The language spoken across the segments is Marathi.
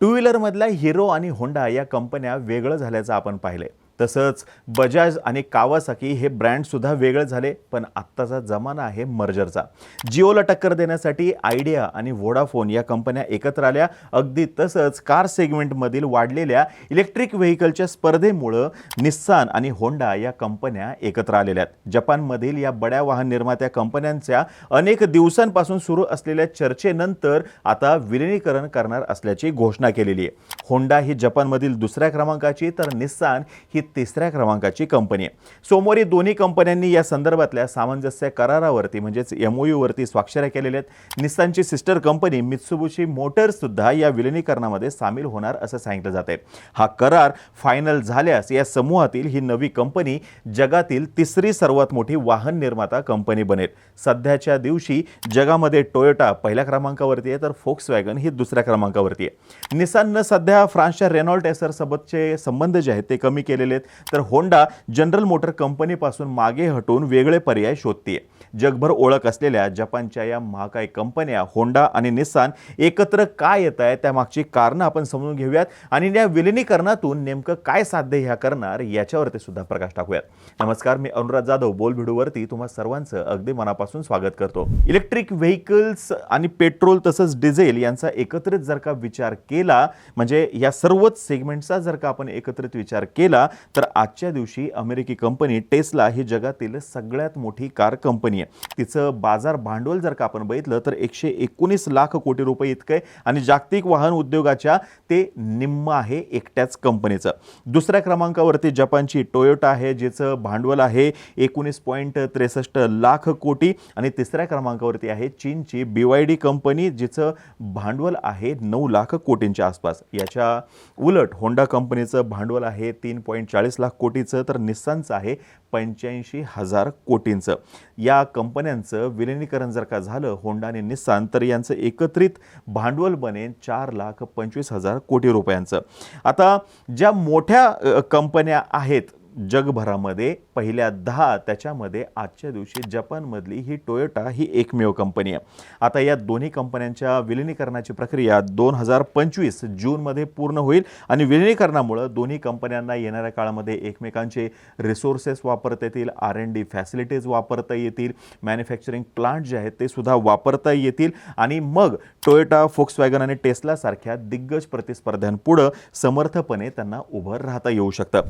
टू व्हीलरमधल्या हिरो आणि होंडा या कंपन्या वेगळं झाल्याचं आपण पाहिलंय. तसंच बजाज आणि कावासाकी हे ब्रँडसुद्धा वेगळे झाले पण आत्ताचा जमाना आहे मर्जरचा. जिओला टक्कर देण्यासाठी आयडिया आणि वोडाफोन या कंपन्या एकत्र आल्या. अगदी तसंच कार सेगमेंटमधील वाढलेल्या इलेक्ट्रिक व्हेकलच्या स्पर्धेमुळं निस्सान आणि होंडा या कंपन्या एकत्र आलेल्या आहेत. जपानमधील या बड्या वाहन निर्मात्या कंपन्यांच्या अनेक दिवसांपासून सुरू असलेल्या चर्चेनंतर आता विलिनीकरण करणार असल्याची घोषणा केलेली आहे. होंडा ही जपानमधील दुसऱ्या क्रमांकाची तर निस्सान ही तिसऱ्या क्रमांकाची कंपनी आहे. सोमवारी दोन्ही कंपन्यांनी या संदर्भातल्या सामंजस्य करारावरती म्हणजेच एमओयूवरती स्वाक्षऱ्या केलेल्या आहेत. निस्सानची सिस्टर कंपनी मित्सुबुशी मोटर्ससुद्धा या विलिनीकरणामध्ये सामील होणार असं सांगितलं जात आहे हा करार फायनल झाल्यास या समूहातील ही नवी कंपनी जगातील तिसरी सर्वात मोठी वाहन निर्माता कंपनी बनेल. सध्याच्या दिवशी जगामध्ये टोयोटा पहिल्या क्रमांकावरती आहे तर फोक्स वॅगन ही दुसऱ्या क्रमांकावरती आहे. निसाननं सध्या फ्रान्सच्या रेनॉल्ट एसरसोबतचे संबंध जे आहेत ते कमी केलेले आहेत. तर होंडा जनरल मोटर कंपनीपासून मागे हटून वेगळे पर्याय शोधते जगभर ओळख असलेल्या जपानच्या या महाकाय कंपन्या होंडा आणि निस्सान एकत्र काय येत आहे त्यामागची कारणं आपण समजून घेऊयात. आणि या विलिनीकरणातून नेमकं काय साध्य ह्या करणार याच्यावरती सुद्धा प्रकाश टाकूयात. नमस्कार मी अनुराग जाधव बोल भिडूवरती तुम्हा सर्वांचं अगदी मनापासून स्वागत करतो. इलेक्ट्रिक व्हेकल्स आणि पेट्रोल तसंच डिझेल यांचा एकत्रित जर का विचार केला म्हणजे या सर्वच सेगमेंटचा जर का आपण एकत्रित विचार केला तर आजच्या दिवशी अमेरिकी कंपनी टेस्ला ही जगातील सगळ्यात मोठी कार कंपनी आहे. तिचं बाजार भांडवल जर का आपण बघितलं तर एकशे एकोणीस लाख कोटी रुपये इतकं आहे आणि जागतिक वाहन उद्योगाच्या ते निम्म आहे एकट्याच कंपनीचं. दुसऱ्या क्रमांकावरती जपानची टोयोटा आहे जिचं भांडवल आहे एकोणीस पॉईंट त्रेसष्ट लाख कोटी आणि तिसऱ्या क्रमांकावरती आहे चीनची बी वाय डी कंपनी जिचं भांडवल आहे नऊ लाख कोटींच्या आसपास. याच्या उलट होंडा कंपनीचं भांडवल आहे तीन पॉईंट चाळीस लाख कोटीचं तर निस्सानचं आहे पंच्याऐंशी हजार कोटींचं. या कंपन्यांचं विलिनीकरण जर का झालं होंडा आणि निस्सान तर यांचं एकत्रित भांडवल बनेल चार लाख पंचवीस हजार कोटी रुपयांचं. आता ज्या मोठ्या कंपन्या आहेत जगभरामध्ये पहिल्या दहा त्याच्यामध्ये आजच्या दिवशी जपानमधली ही टोयोटा ही एकमेव कंपनी आहे. आता या दोन्ही कंपन्यांच्या विलिनीकरणाची प्रक्रिया दोन हजार पंचवीस जूनमध्ये पूर्ण होईल आणि विलिनीकरणामुळं दोन्ही कंपन्यांना येणाऱ्या काळामध्ये एकमेकांचे रिसोर्सेस वापरता येतील आर एन डी फॅसिलिटीज वापरता येतील मॅन्युफॅक्चरिंग प्लांट जे आहेत ते सुद्धा वापरता येतील आणि मग टोयोटा फोक्स वॅगन आणि टेस्लासारख्या दिग्गज प्रतिस्पर्ध्यांपुढं समर्थपणे त्यांना उभं राहता येऊ शकतं.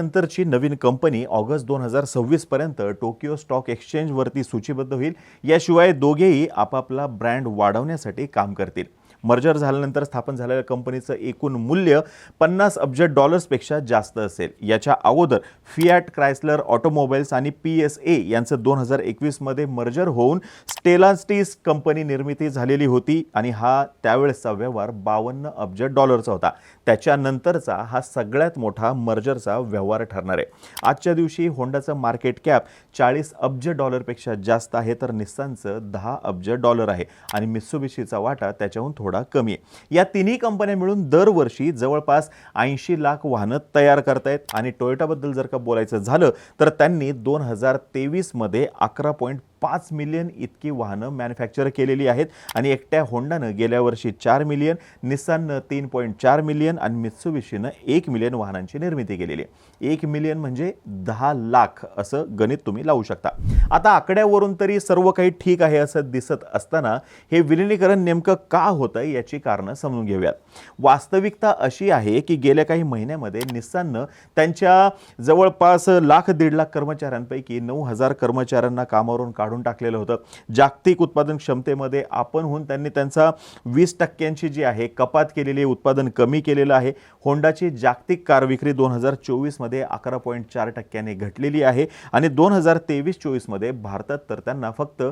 नंतरची नवीन कंपनी ऑगस्ट दोन हजार सव्वीस पर्यंत टोकियो स्टॉक एक्सचेंजवरती सूचीबद्ध होईल. याशिवाय दोघेही आपापला ब्रँड वाढवण्यासाठी काम करतील. मर्जर झाल्यानंतर स्थापन झालेल्या कंपनीचं एकूण मूल्य पन्नास अब्ज डॉलर्सपेक्षा जास्त असेल. याच्या अगोदर फियाट क्रायसलर ऑटोमोबाईल्स आणि पी एस ए यांचं दोन हजार एकवीसमध्ये मर्जर होऊन स्टेलास्टिस कंपनी निर्मिती झालेली होती आणि हा त्यावेळेसचा व्यवहार बावन्न अब्ज डॉलरचा होता. त्याच्यानंतरचा हा सगळ्यात मोठा मर्जरचा व्यवहार ठरणार आहे. आजच्या दिवशी होंडाचं मार्केट कॅप चाळीस अब्ज डॉलरपेक्षा जास्त आहे तर निस्सानचं दहा अब्ज डॉलर आहे आणि मित्सुबिशीचा वाटा त्याच्याहून थोडा कमी आहे. या तिन्ही कंपन्या मिळून दरवर्षी जवळपास ऐंशी लाख वाहनं तयार करतायत आणि टोयोटाबद्दल जर का बोलायचं झालं तर त्यांनी दोन हजार तेवीसमध्ये अकरा पॉईंट पाच मिलियन इतकी वाहनं मॅन्युफॅक्चर केलेली आहेत. आणि एकट्या होंडानं गेल्या वर्षी चार मिलियन निस्साननं तीन पॉईंट चार मिलियन आणि मित्सुविशीनं एक मिलियन वाहनांची निर्मिती केलेली आहे. एक मिलियन म्हणजे दहा लाख असं गणित तुम्ही लावू शकता. आता आकड्यावरून तरी सर्व काही ठीक आहे असं दिसत असताना हे विलिनीकरण नेमकं का होतं याची कारणं समजून घेऊयात. वास्तविकता अशी आहे की गेल्या काही महिन्यामध्ये निस्साननं त्यांच्या जवळपास लाख दीड लाख कर्मचाऱ्यांपैकी नऊ हजार कर्मचाऱ्यांना कामावरून काढून काढून टाकलेलं होतं. जागतिक उत्पादन क्षमतेमध्ये आपण होऊन त्यांनी त्यांचा वीस टक्क्यांची जी आहे कपात केलेली उत्पादन कमी केलेलं आहे. होंडाची जागतिक कार विक्री दोन हजार चोवीसमध्ये अकरा पॉईंट चार टक्क्याने घटलेली आहे आणि दोन हजार तेवीस चोवीसमध्ये भारतात तर त्यांना फक्त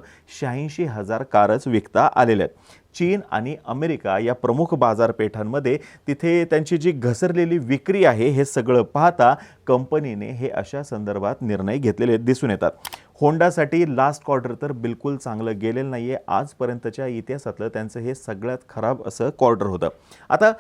शहाऐंशी हजार कारच विकता आलेल्या आहेत. चीन आणि अमेरिका या प्रमुख बाजारपेठांमध्ये तिथे त्यांची जी घसरलेली विक्री आहे हे सगळं पाहता कंपनीने हे अशा संदर्भात निर्णय घेतलेले दिसून येतात. होंडासाठी लास्ट क्वार्टर तर बिलकुल चांगलं गेलेलं नाही आहे आजपर्यंतच्या इतिहासातलं त्यांचं हे सगळ्यात खराब असं क्वार्टर होतं. आता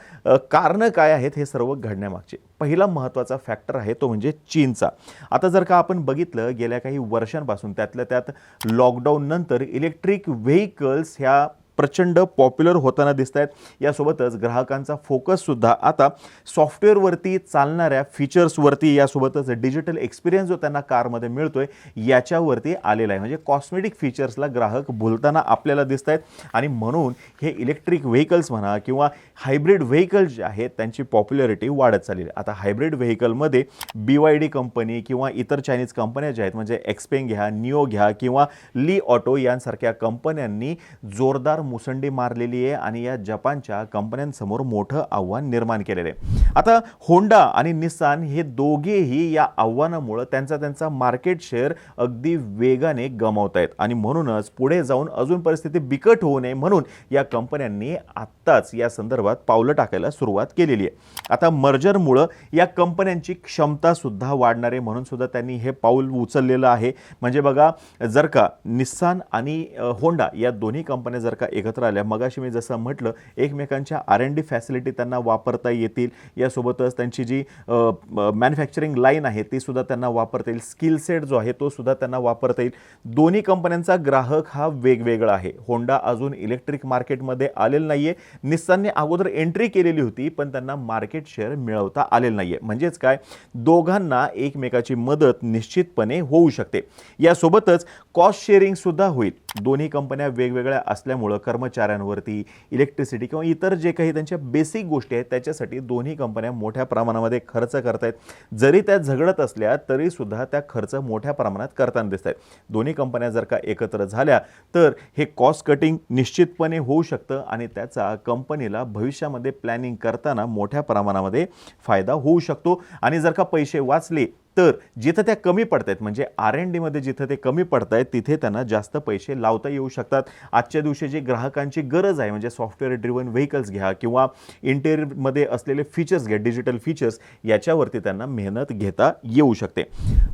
कारणं काय आहेत हे सर्व घडण्यामागचे. पहिला महत्त्वाचा फॅक्टर आहे तो म्हणजे चीनचा. आता जर का आपण बघितलं गेल्या काही वर्षांपासून त्यातल्या त्यात लॉकडाऊन नंतर इलेक्ट्रिक व्हेकल्स ह्या प्रचंड पॉप्युलर होताना दिसत आहेत यासोबतच ग्राहकांचा फोकससुद्धा आता सॉफ्टवेअरवरती चालणाऱ्या फीचर्सवरती यासोबतच डिजिटल एक्सपिरियन्स जो त्यांना कारमध्ये मिळतोय याच्यावरती आलेला आहे. म्हणजे कॉस्मेटिक फीचर्सला ग्राहक भुलताना आपल्याला दिसत आहेत आणि म्हणून हे इलेक्ट्रिक व्हेकल्स म्हणा किंवा हायब्रिड व्हेकल्स जे आहेत त्यांची पॉप्युलॅरिटी वाढत चाललेली आता हायब्रिड व्हेकलमध्ये बी वाय डी कंपनी किंवा इतर चायनीज कंपन्या ज्या आहेत म्हणजे एक्सपेंग घ्या निओ घ्या किंवा ली ऑटो यांसारख्या कंपन्यांनी जोरदार मुसंडी मारलेली आहे आणि या जपानच्या कंपन्यांसमोर मोठं आव्हान निर्माण केलेलं आहे. आता होंडा आणि निसान हे दोघेही या आव्हानामुळं त्यांचा त्यांचा मार्केट शेअर अगदी वेगाने गमावत आहेत आणि म्हणूनच पुढे जाऊन अजून परिस्थिती बिकट होऊ नये म्हणून या कंपन्यांनी आत्ताच या संदर्भात पावलं टाकायला सुरुवात केलेली आहे. आता मर्जरमुळं या कंपन्यांची क्षमता सुद्धा वाढणार आहे म्हणून सुद्धा त्यांनी हे पाऊल उचललेलं आहे. म्हणजे बघा जर का निस्सान आणि होंडा या दोन्ही कंपन्या जर का एकत्र आल्या. मगाशी मी जसं म्हटलं एकमेकांच्या आर एन डी फॅसिलिटी त्यांना वापरता येतील. यासोबतच त्यांची जी मॅन्युफॅक्चरिंग लाईन आहे ती सुद्धा त्यांना वापरता येईल. स्किल सेट जो आहे तो सुद्धा त्यांना वापरता येईल. दोन्ही कंपन्यांचा ग्राहक हा वेगवेगळा आहे. होंडा अजून इलेक्ट्रिक मार्केटमध्ये आलेला नाही आहे निस्सानने अगोदर एंट्री केलेली होती पण त्यांना मार्केट शेअर मिळवता आलेलं नाही आहे म्हणजेच काय? दोघांना एकमेकाची मदत निश्चितपणे होऊ शकते. यासोबतच कॉस्ट शेअरिंगसुद्धा होईल. दोन्ही कंपन्या वेगवेगळ्या असल्यामुळं कर्मचाऱ्यांवरती इलेक्ट्रिसिटी किंवा इतर जे काही त्यांच्या बेसिक गोष्टी आहेत त्याच्यासाठी दोन्ही कंपन्या मोठ्या प्रमाणामध्ये खर्च करतायत. जरी त्या झगडत असल्या तरी सुद्धा त्या खर्च मोठ्या प्रमाणात करताना दिसत आहेत दोन्ही कंपन्या जर का एकत्र झाल्या तर हे कॉस्ट कटिंग निश्चितपणे होऊ शकतं आणि त्याचा कंपनीला भविष्यामध्ये प्लॅनिंग करताना मोठ्या प्रमाणामध्ये फायदा होऊ शकतो. आणि जर का पैसे वाचले तर जिथं त्या कमी पडत आहेत म्हणजे आर एन डीमध्ये जिथं ते कमी पडत आहेत तिथे त्यांना जास्त पैसे लावता येऊ शकतात. आजच्या दिवशी जी ग्राहकांची गरज आहे म्हणजे सॉफ्टवेअर ड्रिवन व्हेकल्स घ्या किंवा इंटेरियरमध्ये असलेले फीचर्स घ्या डिजिटल फीचर्स याच्यावरती त्यांना मेहनत घेता येऊ शकते.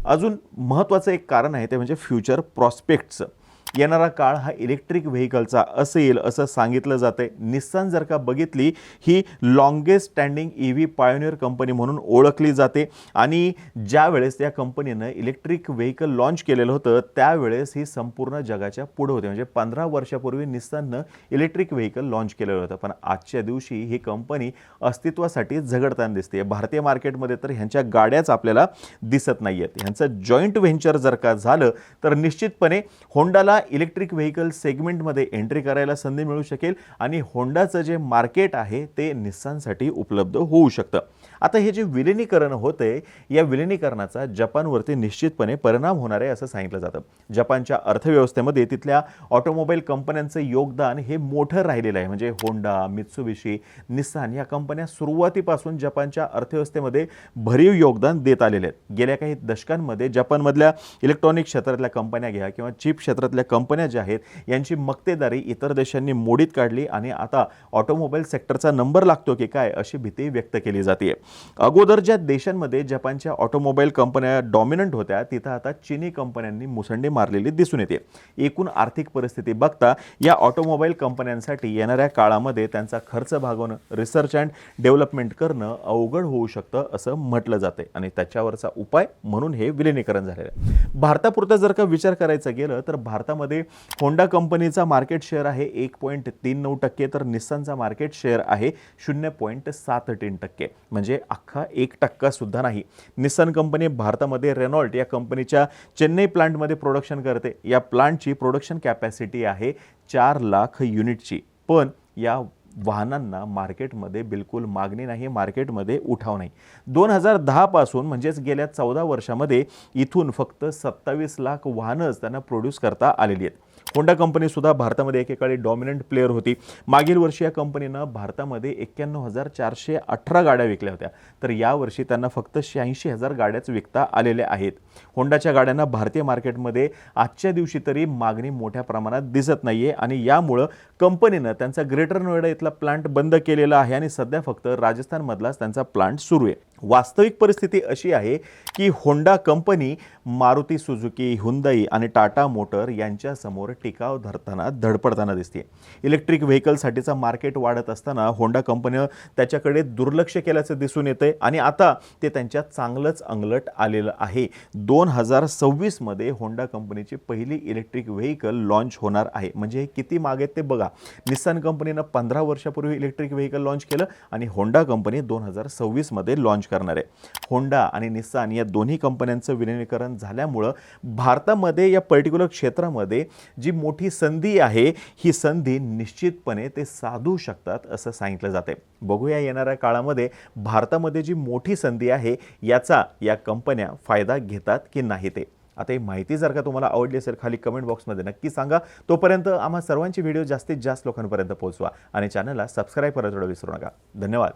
अजून महत्त्वाचं एक कारण आहे ते म्हणजे फ्युचर प्रॉस्पेक्टचं येणारा काळ हा इलेक्ट्रिक व्हेकलचा असेल असं सांगितलं जातंय. निस्सान जर का बघितली ही longest standing E V pioneer company म्हणून ओळखली जाते. आणि ज्यावेळेस त्या कंपनीनं इलेक्ट्रिक व्हेकल लॉन्च केलेलं होतं त्यावेळेस ही संपूर्ण जगाच्या पुढे होते. म्हणजे पंधरा वर्षापूर्वी निस्साननं इलेक्ट्रिक व्हेकल लॉन्च केलेलं होतं. पण आजच्या दिवशी ही कंपनी अस्तित्वासाठी झगडताना दिसते. भारतीय मार्केटमध्ये तर ह्यांच्या गाड्याच आपल्याला दिसत नाही आहेत ह्यांचं जॉईंट व्हेंचर जर का झालं तर निश्चितपणे होंडाला इलेक्ट्रिक व्हेकल सेगमेंटमध्ये एंट्री करायला संधी मिळू शकेल आणि होंडाचं जे मार्केट आहे ते निस्सानसाठी उपलब्ध होऊ शकतं. आता हे जे विलिनीकरण होते या विलिनीकरणाचा जपानवरती निश्चितपणे परिणाम होणार आहे असं सांगितलं जातं. जपानच्या अर्थव्यवस्थेमध्ये तिथल्या ऑटोमोबाईल कंपन्यांचं योगदान हे मोठं राहिलेलं आहे. म्हणजे होंडा मित्सुबिशी निस्सान या कंपन्या सुरुवातीपासून जपानच्या अर्थव्यवस्थेमध्ये भरीव योगदान देत आलेले आहेत. गेल्या काही दशकांमध्ये जपानमधल्या इलेक्ट्रॉनिक क्षेत्रातल्या कंपन्या घ्या किंवा चिप क्षेत्रातल्या कंपन्या ज्या आहेत यांची मक्तेदारी इतर देशांनी मोडीत काढली आणि आता ऑटोमोबाईल सेक्टरचा नंबर लागतो की काय अशी भीती व्यक्त केली जाते. अगोदर ज्या देशांमध्ये जपानच्या ऑटोमोबाईल कंपन्या डॉमिनंट होत्या तिथं आता चीनी कंपन्यांनी मुसंडी मारलेली दिसून येते. एकूण आर्थिक परिस्थिती बघता या ऑटोमोबाईल कंपन्यांसाठी येणाऱ्या काळामध्ये त्यांचा खर्च भागवणं रिसर्च अँड डेव्हलपमेंट करणं अवघड होऊ शकतं असं म्हटलं जाते आणि त्याच्यावरचा उपाय म्हणून हे विलिनीकरण झालेलं आहे. भारतापुरता जर का विचार करायचा गेलं तर भारतामध्ये होंडा कंपनीचा मार्केट शेअर आहे एक पॉईंट तीन नऊ टक्के तर निस्सनचा मार्केट शेअर आहे शून्य पॉईंट सात तीन टक्के. म्हणजे अख्खा एक टक्का सुद्धा नाही. निस्सन कंपनी भारतामध्ये रेनॉल्ट या कंपनीच्या चेन्नई प्लांटमध्ये प्रोडक्शन करते. या प्लांटची प्रोडक्शन कॅपॅसिटी आहे चार लाख युनिटची पण या वाहनांना मार्केटमध्ये बिलकुल मागणी नाही मार्केटमध्ये उठाव नाही. दोन हजार दहापासून म्हणजेच गेल्या चौदा वर्षामध्ये इथून फक्त सत्तावीस लाख वाहनंच त्यांना प्रोड्यूस करता आलेली आहेत. होंडा कंपनी सुद्धा भारतामध्ये एकेकाळी डॉमिनंट प्लेअर होती. मागील वर्षी या कंपनीनं भारतामध्ये एक्क्याण्णव हजार चारशे अठरा गाड्या विकल्या होत्या. तर यावर्षी त्यांना फक्त शहाऐंशी हजार गाड्याच विकता आलेल्या आहेत. होंडाच्या गाड्यांना भारतीय मार्केटमध्ये आजच्या दिवशी तरी मागणी मोठ्या प्रमाणात दिसत नाहीये आणि यामुळं कंपनीनं त्यांचा ग्रेटर नोएडा इथला प्लांट बंद केलेला आहे आणि सध्या फक्त राजस्थानमधलाच त्यांचा प्लांट सुरू आहे. वास्तविक परिस्थिती अशी आहे की Honda company Maruti Suzuki Hyundai आणि टाटा मोटर यांच्यासमोर टिकाव धरताना धडपडताना दिसते इलेक्ट्रिक व्हेकलसाठीचा मार्केट वाढत असताना होंडा कंपनीनं त्याच्याकडे दुर्लक्ष केल्याचं दिसून येतंय आणि आता ते त्यांच्या चांगलंच अंगलट आलेलं आहे. दोन हजार सव्वीसमध्ये होंडा कंपनीची पहिली इलेक्ट्रिक व्हेकल लॉन्च होणार आहे. म्हणजे हे किती मागे आहेत ते बघा. निस्सान कंपनीनं पंधरा वर्षापूर्वी इलेक्ट्रिक व्हेकल लॉन्च केलं आणि होंडा कंपनी दोन हजार सव्वीसमध्ये लॉन्च करणार. आहे होंडा आणि निस्सान या दोन्ही कंपन्यांचं विलिनीकरण झाल्यामुळं भारतामध्ये या पर्टिक्युलर क्षेत्रामध्ये जी मोठी संधी आहे ही संधी निश्चितपणे ते साधू शकतात असं सांगितलं जाते. बघूया येणाऱ्या काळामध्ये भारतामध्ये जी मोठी संधी आहे याचा या कंपन्या फायदा घेतात की नाही ते. आता ही माहिती जर का तुम्हाला आवडली असेल खाली कमेंट बॉक्समध्ये नक्की सांगा. तोपर्यंत आम्हा सर्वांची व्हिडिओ जास्तीत जास्त लोकांपर्यंत पोहोचवा आणि चॅनलला सबस्क्राईब करायला थोडं विसरू नका. धन्यवाद.